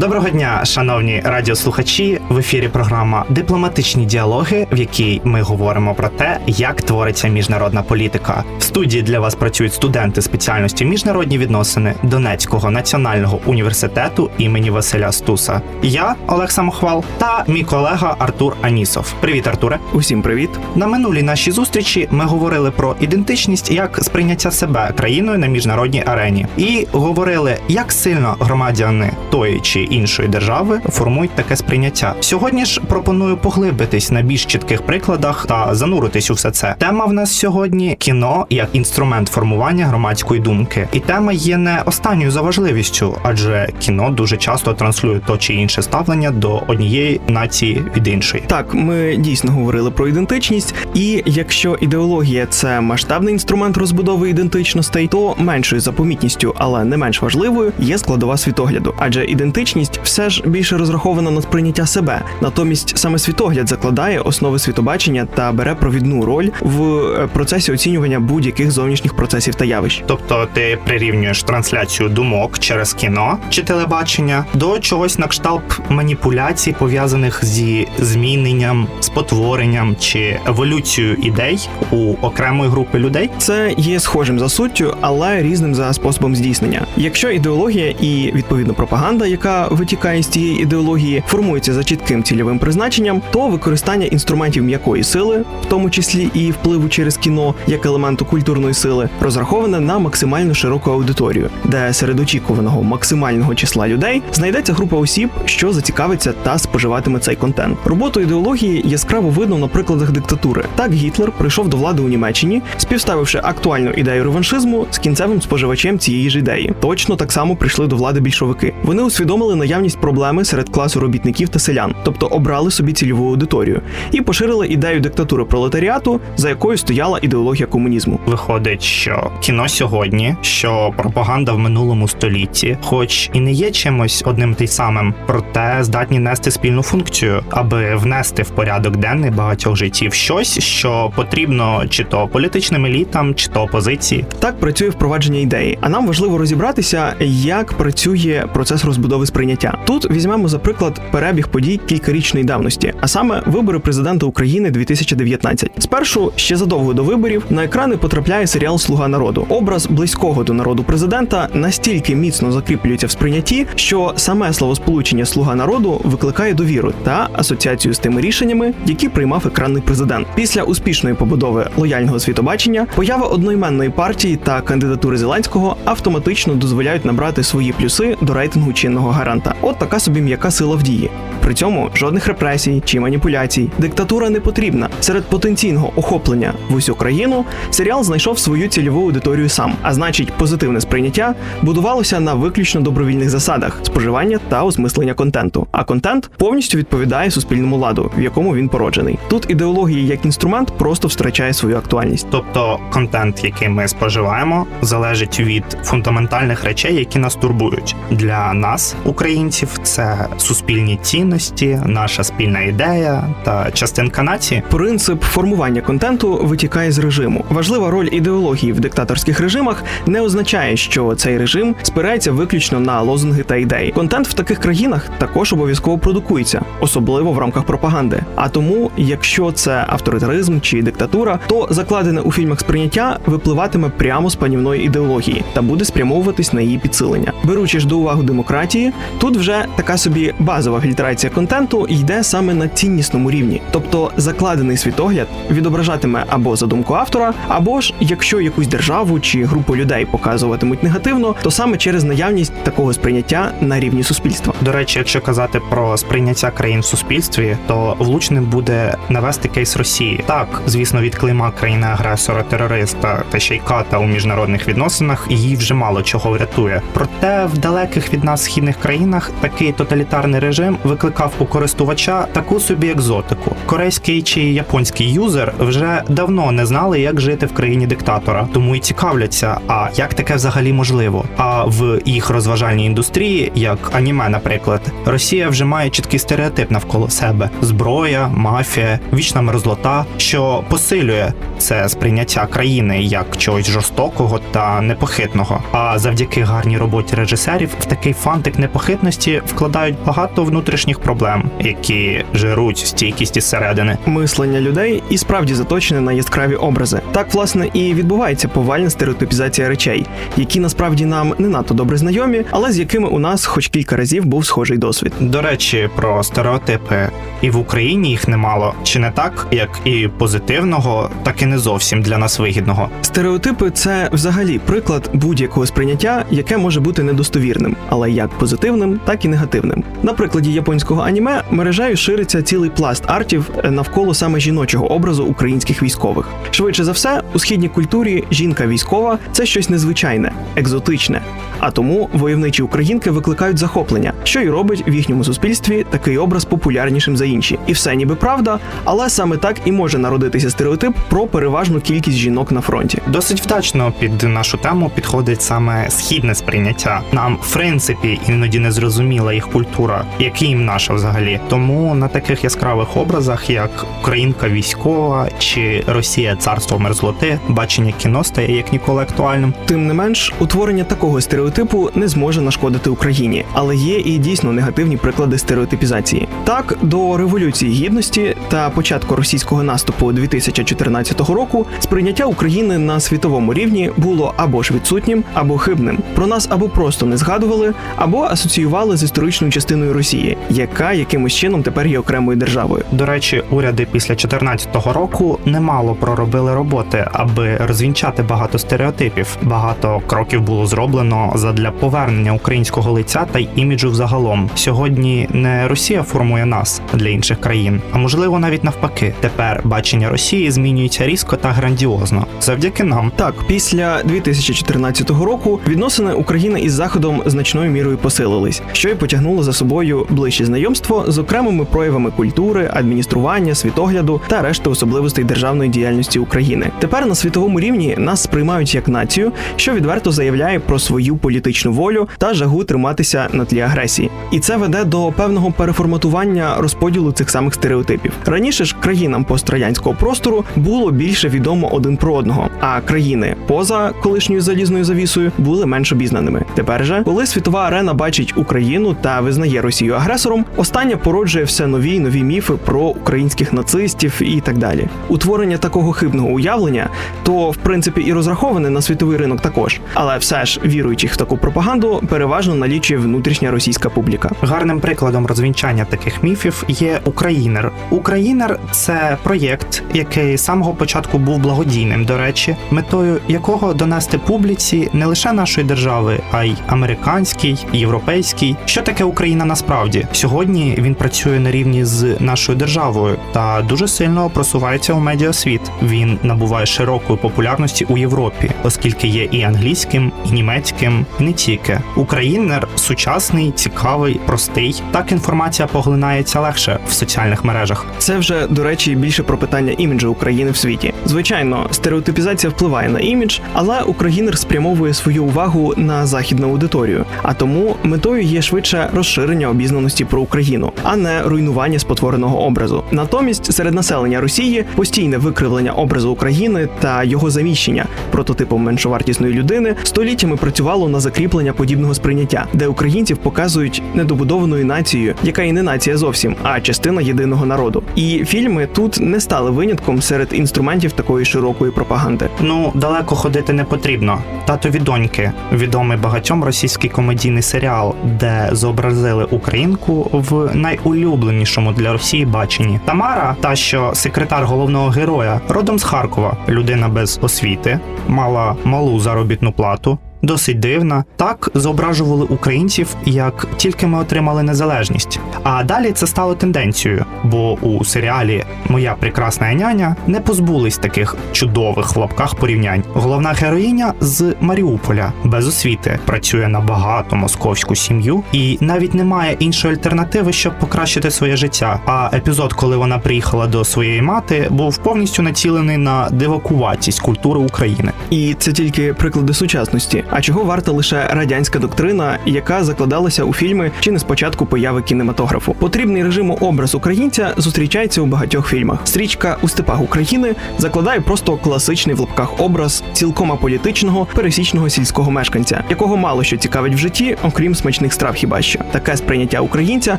Доброго дня, шановні радіослухачі. В ефірі програма Дипломатичні діалоги, в якій ми говоримо про те, як твориться міжнародна політика. В студії для вас працюють студенти спеціальності міжнародні відносини Донецького національного університету імені Василя Стуса. Я Олег Самохвал та мій колега Артур Анісов. Привіт, Артуре. Усім привіт. На минулій нашій зустрічі ми говорили про ідентичність як сприйняття себе країною на міжнародній арені, і говорили, як сильно громадяни тої чи іншої держави формують таке сприйняття. Сьогодні ж пропоную поглибитись на більш чітких прикладах та зануритись у все це. Тема в нас сьогодні кіно як інструмент формування громадської думки. І тема є не останньою за важливістю, адже кіно дуже часто транслює то чи інше ставлення до однієї нації від іншої. Так, ми дійсно говорили про ідентичність, і якщо ідеологія це масштабний інструмент розбудови ідентичностей, то меншою за помітністю, але не менш важливою, є складова світогляду. Адже ідентичність все ж більше розрахована на сприйняття себе. Натомість саме світогляд закладає основи світобачення та бере провідну роль в е, процесі оцінювання будь-яких зовнішніх процесів та явищ. Тобто ти прирівнюєш трансляцію думок через кіно чи телебачення до чогось на кшталт маніпуляцій, пов'язаних зі зміненням, спотворенням чи еволюцією ідей у окремої групи людей. Це є схожим за суттю, але різним за способом здійснення. Якщо ідеологія і відповідно пропаганда, яка витікає з цієї ідеології, формується за чітким цільовим призначенням, то використання інструментів м'якої сили, в тому числі і впливу через кіно як елементу культурної сили, розраховане на максимально широку аудиторію, де серед очікуваного максимального числа людей знайдеться група осіб, що зацікавиться та споживатиме цей контент. Роботу ідеології яскраво видно на прикладах диктатури. Так Гітлер прийшов до влади у Німеччині, співставивши актуальну ідею реваншизму з кінцевим споживачем цієї ж ідеї. Точно так само прийшли до влади більшовики. Вони усвідомили наявність проблеми серед класу робітників та селян, тобто обрали собі цільову аудиторію, і поширили ідею диктатури пролетаріату, за якою стояла ідеологія комунізму. Виходить, що кіно сьогодні, що пропаганда в минулому столітті, хоч і не є чимось одним й самим, проте здатні нести спільну функцію, аби внести в порядок денний багатьох життів щось, що потрібно чи то політичним елітам, чи то опозиції. Так працює впровадження ідеї, а нам важливо розібратися, як працює процес розбудови сприйняття. Тут візьмемо за приклад перебіг подій кількарічної давності, а саме вибори президента України 2019. Спершу ще задовго до виборів на екрани потрапляє серіал Слуга народу. Образ близького до народу президента настільки міцно закріплюється в сприйнятті, що саме словосполучення Слуга народу викликає довіру та асоціацію з тими рішеннями, які приймав екранний президент. Після успішної побудови лояльного світобачення поява одноіменної партії та кандидатури Зеленського автоматично дозволяють набрати свої плюси до рейтингу чинного гаранта. От така собі м'яка сила в дії. При цьому жодних репресій чи маніпуляцій. Диктатура не потрібна. Серед потенційного охоплення в усю країну серіал знайшов свою цільову аудиторію сам, а значить, позитивне сприйняття будувалося на виключно добровільних засадах споживання та осмислення контенту. А контент повністю відповідає суспільному ладу, в якому він породжений. Тут ідеологія як інструмент просто втрачає свою актуальність. Тобто контент, який ми споживаємо, залежить від фундаментальних речей, які нас турбують. Для нас, українців, це суспільні цінності, наша спільна ідея та частинка нації. Принцип формування контенту витікає з режиму. Важлива роль ідеології в диктаторських режимах не означає, що цей режим спирається виключно на лозунги та ідеї. Контент в таких країнах також обов'язково продукується, особливо в рамках пропаганди. А тому, якщо це авторитаризм чи диктатура, то закладене у фільмах сприйняття випливатиме прямо з панівної ідеології та буде спрямовуватись на її підсилення. Беручи ж до уваги демократії, тут вже така собі базова фільтрація контенту йде саме на ціннісному рівні, тобто закладений світогляд відображатиме або задумку автора, або ж якщо якусь державу чи групу людей показуватимуть негативно, то саме через наявність такого сприйняття на рівні суспільства. До речі, якщо казати про сприйняття країн в суспільстві, то влучним буде навести кейс Росії. Так, звісно, від клейма країни-агресора, терориста та ще й ката у міжнародних відносинах її вже мало чого врятує. Проте в далеких від нас східних країнах країнах такий тоталітарний режим викликав у користувача таку собі екзотику. Корейський чи японський юзер вже давно не знали, як жити в країні диктатора, тому і цікавляться, а як таке взагалі можливо. А в їх розважальній індустрії, як аніме, наприклад, Росія вже має чіткий стереотип навколо себе: зброя, мафія, вічна мерзлота, що посилює це сприйняття країни як чогось жорстокого та непохитного. А завдяки гарній роботі режисерів в такий фантик непохитності вкладають багато внутрішніх проблем, які жируть стійкість із середини. Мислення людей і справді заточене на яскраві образи. Так, власне, і відбувається повальна стереотипізація речей, які насправді нам не надто добре знайомі, але з якими у нас хоч кілька разів був схожий досвід. До речі, про стереотипи і в Україні їх немало, чи не так, як і позитивного, так і не зовсім для нас вигідного. Стереотипи це взагалі приклад будь-якого сприйняття, яке може бути недостовірним, але як позитивним, так і негативним. На прикладі японського аніме мережею шириться цілий пласт артів е, навколо саме жіночого образу українських військових. Швидше за все, у східній культурі жінка військова це щось незвичайне, екзотичне. А тому войовничі українки викликають захоплення, що й робить в їхньому суспільстві такий образ популярнішим за інші. І все ніби правда, але саме так і може народитися стереотип про переважну кількість жінок на фронті. Досить вдачно під нашу тему підходить саме східне сприйняття. Нам, в принципі, іноді не зрозуміла їх культура, як їм наша взагалі. Тому на таких яскравих образах, як Українка військова чи Росія царство мерзлоти, бачення кіно стає як ніколи актуальним. Тим не менш, утворення такого стереотипу не зможе нашкодити Україні, але є і дійсно негативні приклади стереотипізації. Так, до революції гідності та початку російського наступу 2014 року сприйняття України на світовому рівні було або ж відсутнім, або хибним. Про нас або просто не згадували, або асоціювали з історичною частиною Росії, яка якимось чином тепер є окремою державою. До речі, уряди після 2014 року немало проробили роботи, аби розвінчати багато стереотипів. Багато кроків було зроблено задля повернення українського лиця та й іміджу взагалом. Сьогодні не Росія формує нас для інших країн, а можливо навіть навпаки. Тепер бачення Росії змінюється різко та грандіозно завдяки нам. Так, після 2014 року відносини України із Заходом значною мірою посилились, що й потягнуло за собою ближче знайомство з окремими проявами культури, адміністрування, світогляду та решти особливостей державної діяльності України. Тепер на світовому рівні нас сприймають як націю, що відверто заявляє про свою політичну волю та жагу триматися на тлі агресії. І це веде до певного переформатування розподілу цих самих стереотипів. Раніше ж країнам пострадянського простору було більше відомо один про одного, а країни поза колишньою залізною завісою були менш обізнаними. Тепер же, коли світова арена бачить Україну та визнає Росію агресором, остання породжує все нові й нові міфи про українських нацистів і так далі. Утворення такого хибного уявлення, то в принципі і розраховане на світовий ринок також, але все ж віруючих в таку пропаганду переважно налічує внутрішня російська публіка. Гарним прикладом розвінчання таких міфів є Українер. Українер це проєкт, який з самого початку був благодійним, до речі, метою якого донести публіці не лише нашої держави, а й американській, європейській. Що таке Україна насправді? Сьогодні він працює на рівні з нашою державою та дуже сильно просувається у медіасвіт. Він набуває широкої популярності у Європі, оскільки є і англійським, і німецьким, не тільки. Українер сучасний, цікавий, простий. Так інформація поглинається легше в соціальних мережах. Це вже, до речі, більше про питання іміджу України в світі. Звичайно, стереотипізація впливає на імідж, але українер спрямовує свою увагу на західну аудиторію, а тому метою є швидше розширення обізнаності про Україну, а не руйнування спотвореного образу. Натомість серед населення Росії постійне викривлення образу України та його заміщення прототипом меншовартісної людини століттями працювало на закріплення подібного сприйняття, де українців показують недобудованою нацією, яка і не нація зовсім, а частина єдиного народу. І фільми тут не стали винятком серед інструментів такої широкої пропаганди. Ну, далеко ходити не потрібно. Татові доньки відомий багатьом російський комедійний серіал, де зобразили українку в найулюбленішому для Росії баченні. Тамара, та що секретар головного героя, родом з Харкова, людина без освіти, мала малу заробітну плату. Досить дивна. Так зображували українців, як тільки ми отримали незалежність. А далі це стало тенденцією, бо у серіалі Моя прекрасна няня не позбулись таких чудових в лапках порівнянь. Головна героїня з Маріуполя без освіти працює на багато московську сім'ю і навіть немає іншої альтернативи, щоб покращити своє життя. А епізод, коли вона приїхала до своєї мати, був повністю націлений на дивакуватість культури України. І це тільки приклади сучасності. А чого варта лише радянська доктрина, яка закладалася у фільми чи не спочатку появи кінематографу? Потрібний режиму образ українця зустрічається у багатьох фільмах. Стрічка у степах України закладає просто класичний в лапках образ цілком аполітичного пересічного сільського мешканця, якого мало що цікавить в житті, окрім смачних страв. Хіба що таке сприйняття українця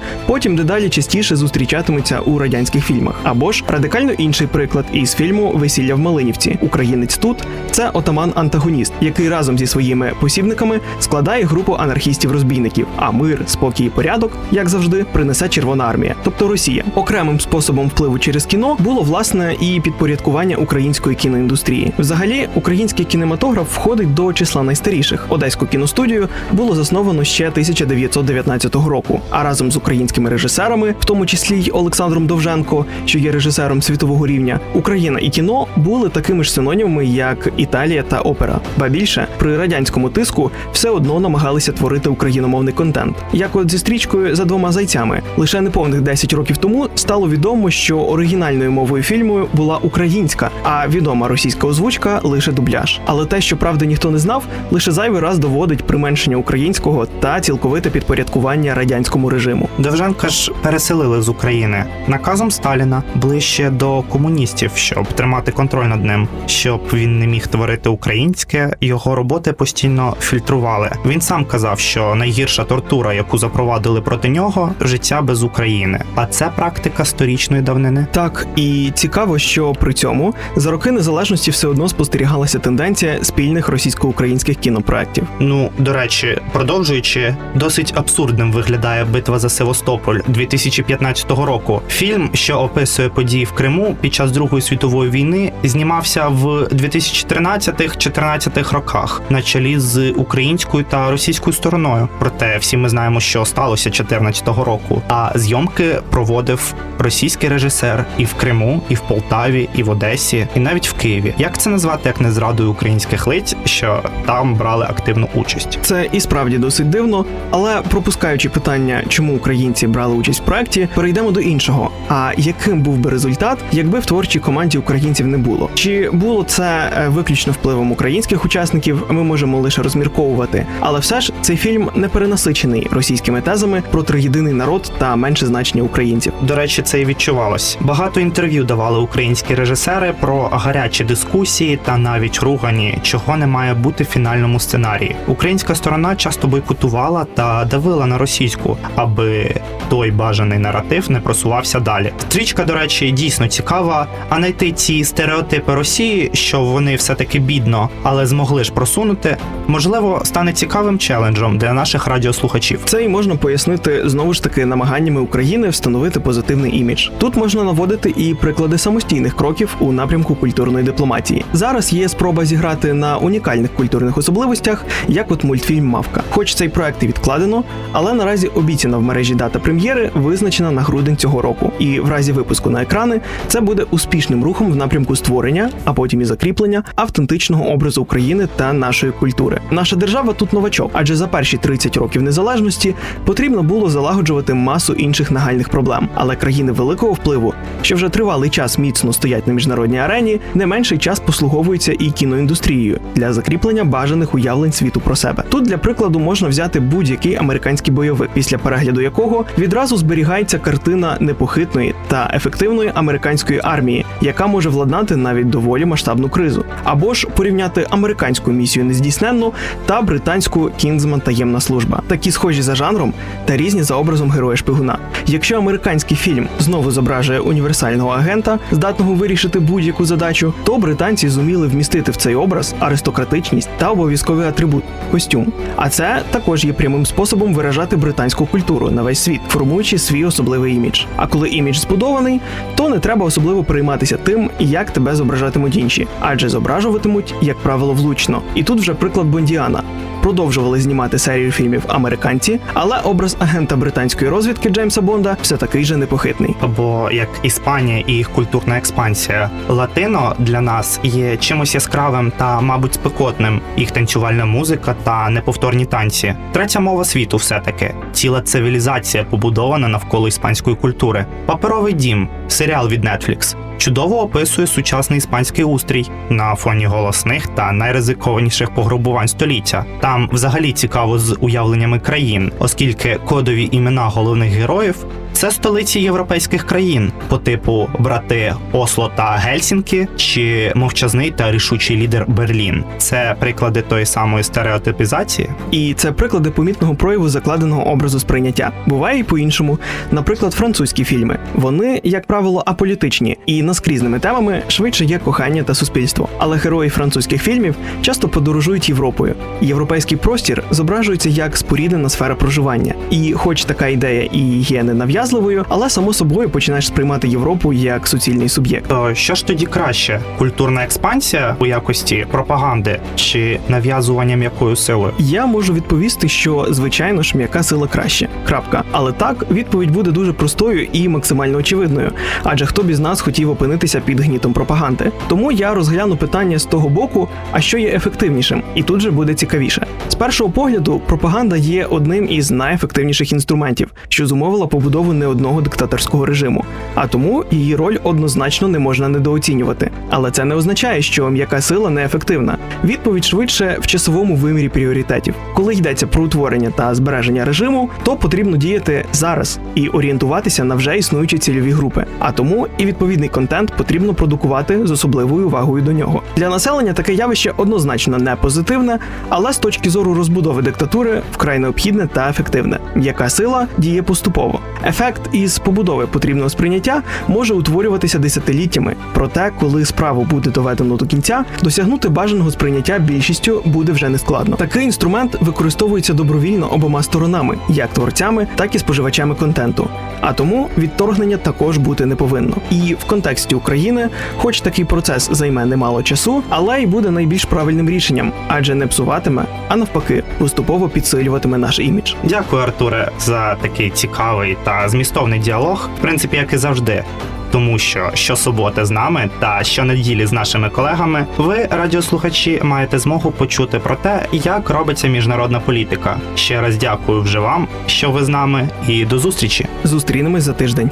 потім дедалі частіше зустрічатиметься у радянських фільмах. Або ж радикально інший приклад із фільму Весілля в Малинівці. Українець тут це отаман-антагоніст, який разом зі своїми посібниками складає групу анархістів-розбійників. А мир, спокій і порядок, як завжди, принесе Червона армія, тобто Росія. Окремим способом впливу через кіно було власне і підпорядкування української кіноіндустрії. Взагалі, український кінематограф входить до числа найстаріших. Одеську кіностудію було засновано ще 1919 року. А разом з українськими режисерами, в тому числі й Олександром Довженко, що є режисером світового рівня, Україна і кіно були такими ж синонімами, як Італія та опера. Ба більше при радянському тиску все одно намагалися творити україномовний контент. Як от зі стрічкою за двома зайцями, лише неповних 10 років тому стало відомо, що оригінальною мовою фільму була українська, а відома російська озвучка лише дубляж. Але те, що правда ніхто не знав, лише зайвий раз доводить применшення українського та цілковите підпорядкування радянському режиму. Довженка ж переселили з України наказом Сталіна ближче до комуністів, щоб тримати контроль над ним, щоб він не міг творити українське. Його роботи постійно фільтрували. Він сам казав, що найгірша тортура, яку запровадили проти нього, життя без України. А це практика сторічної давнини. Так і цікаво, що при цьому за роки незалежності все одно спостерігалася тенденція спільних російсько-українських кінопроєктів. Ну, до речі, продовжуючи, досить абсурдним виглядає битва за Севастополь 2015 року. Фільм, що описує події в Криму під час Другої світової війни, знімався в 2013-14 роках на чолі з українською та російською стороною. Проте всі ми знаємо, що сталося 2014 року. А зйомки проводив російський режисер і в Криму, і в Полтаві, і в Одесі, і навіть в Києві. Як це назвати, як не зрадою українських лиць, що там брали активну участь? Це і справді досить дивно, але пропускаючи питання, чому українці брали участь в проєкті, перейдемо до іншого. А яким був би результат, якби в творчій команді українців не було? Чи було це е, виключно впливом українських учасників? Ми можемо лише розмірковувати. Але все ж цей фільм не перенасичений російськими тезами про триєдиний народ та менше значення українців. До речі, це і відчувалось. Багато інтерв'ю давали українські режисери про гарячі дискусії та навіть ругані, чого не має бути в фінальному сценарії. Українська сторона часто бойкотувала та давила на російську, аби той бажаний наратив не просувався далі. Стрічка, до речі, дійсно цікава. А знайти ці стереотипи Росії, що вони все таки бідно, але змогли ж просунути, можливо, стане цікавим челенджем для наших радіослухачів. Це й можна пояснити знову ж таки намаганнями України встановити позитивний імідж. Тут можна наводити і приклади самостійних кроків у напрямку культурної дипломатії. Зараз є спроба зіграти на унікальних культурних особливостях, як от мультфільм Мавка. Хоч цей проект і відкладено, але наразі обіцяна в мережі дата прем'єри визначена на грудень цього року. І в разі випуску на екрани це буде успішним рухом в напрямку створення, а потім і закріплення автентичного образу України та нашої культури. Наша держава тут новачок, адже за перші 30 років незалежності потрібно було залагоджувати масу інших нагальних проблем. Але країни великого впливу, що вже тривалий час міцно стоять на міжнародній арені, не менший час послуговуються і кіноіндустрією для закріплення бажаних уявлень світу про себе. Тут для прикладу можна взяти будь-який американський бойовик, після перегляду якого відразу зберігається картина непохитної та ефективної американської армії, яка може владнати навіть доволі масштабну кризу, або ж порівняти американську місію нездійсненну та британську Кінзман таємна служба, такі схожі за жанром та різні за образом героя шпигуна. Якщо американський фільм знову зображує універсального агента, здатного вирішити будь-яку задачу, то британці зуміли вмістити в цей образ аристократичність та обов'язковий атрибут костюм. А це також є прямим способом виражати британську культуру на весь світ, формуючи свій особливий імідж. А коли імідж збудований, то не треба особливо перейматися тим, як тебе зображатимуть інші, адже зображуватимуть, як правило, влучно. І тут вже приклад Бондіана. Продовжували знімати серію фільмів американці, але образ агента британської розвідки Джеймса Бонда все такий же непохитний. Або як Іспанія і їх культурна експансія. Латино для нас є чимось яскравим та, мабуть, спекотним. Їх танцювальна музика та неповторні танці. Третя мова світу, все таки ціла цивілізація побудована навколо іспанської культури. Паперовий дім, серіал від Netflix. Чудово описує сучасний іспанський устрій на фоні голосних та найризикованіших пограбувань століття. Там взагалі цікаво з уявленнями країн, оскільки кодові імена головних героїв це столиці європейських країн по типу брати Осло та Гельсінкі чи мовчазний та рішучий лідер Берлін. Це приклади тої самої стереотипізації. І це приклади помітного прояву закладеного образу сприйняття. Буває і по-іншому. Наприклад, французькі фільми. Вони, як правило, аполітичні і наскрізними темами швидше є кохання та суспільство. Але герої французьких фільмів часто подорожують Європою. Європейський простір зображується як споріднена сфера проживання. І, хоч така ідея і є ненав'язливою, але само собою починаєш сприймати Європу як суцільний суб'єкт. То що ж тоді краще: культурна експансія у якості пропаганди чи нав'язування м'якою силою? Я можу відповісти, що звичайно ж м'яка сила краще. Крапка. Але так відповідь буде дуже простою і максимально очевидною. Адже хто б із нас хотів опинитися під гнітом пропаганди. Тому я розгляну питання з того боку, а що є ефективнішим, і тут же буде цікавіше. З першого погляду, пропаганда є одним із найефективніших інструментів, що зумовила побудову не одного диктаторського режиму. А тому її роль однозначно не можна недооцінювати. Але це не означає, що м'яка сила неефективна. Відповідь швидше в часовому вимірі пріоритетів. Коли йдеться про утворення та збереження режиму, то потрібно діяти зараз і орієнтуватися на вже існуючі цільові групи. А тому і відповідний контент потрібно продукувати з особливою увагою до нього. Для населення таке явище однозначно не позитивне, але з точки зору розбудови диктатури вкрай необхідне та ефективне. М'яка сила діє поступово. Ефект із побудови потрібного сприйняття може утворюватися десятиліттями. Проте, коли справу буде доведено до кінця, досягнути бажаного сприйняття більшістю буде вже нескладно. Такий інструмент використовується добровільно обома сторонами, як творцями, так і споживачами контенту. А тому відторгнення також бути не повинно. І в контексті України, хоч такий процес займе немало часу, але й буде найбільш правильним рішенням, адже не псуватиме, а навпаки, поступово підсилюватиме наш імідж. Дякую, Артуре, за такий цікавий та змістовний діалог, в принципі, як і завжди. Тому що щосуботи з нами та щонеділі з нашими колегами, ви, радіослухачі, маєте змогу почути про те, як робиться міжнародна політика. Ще раз дякую вже вам, що ви з нами, і до зустрічі. Зустрінемось за тиждень.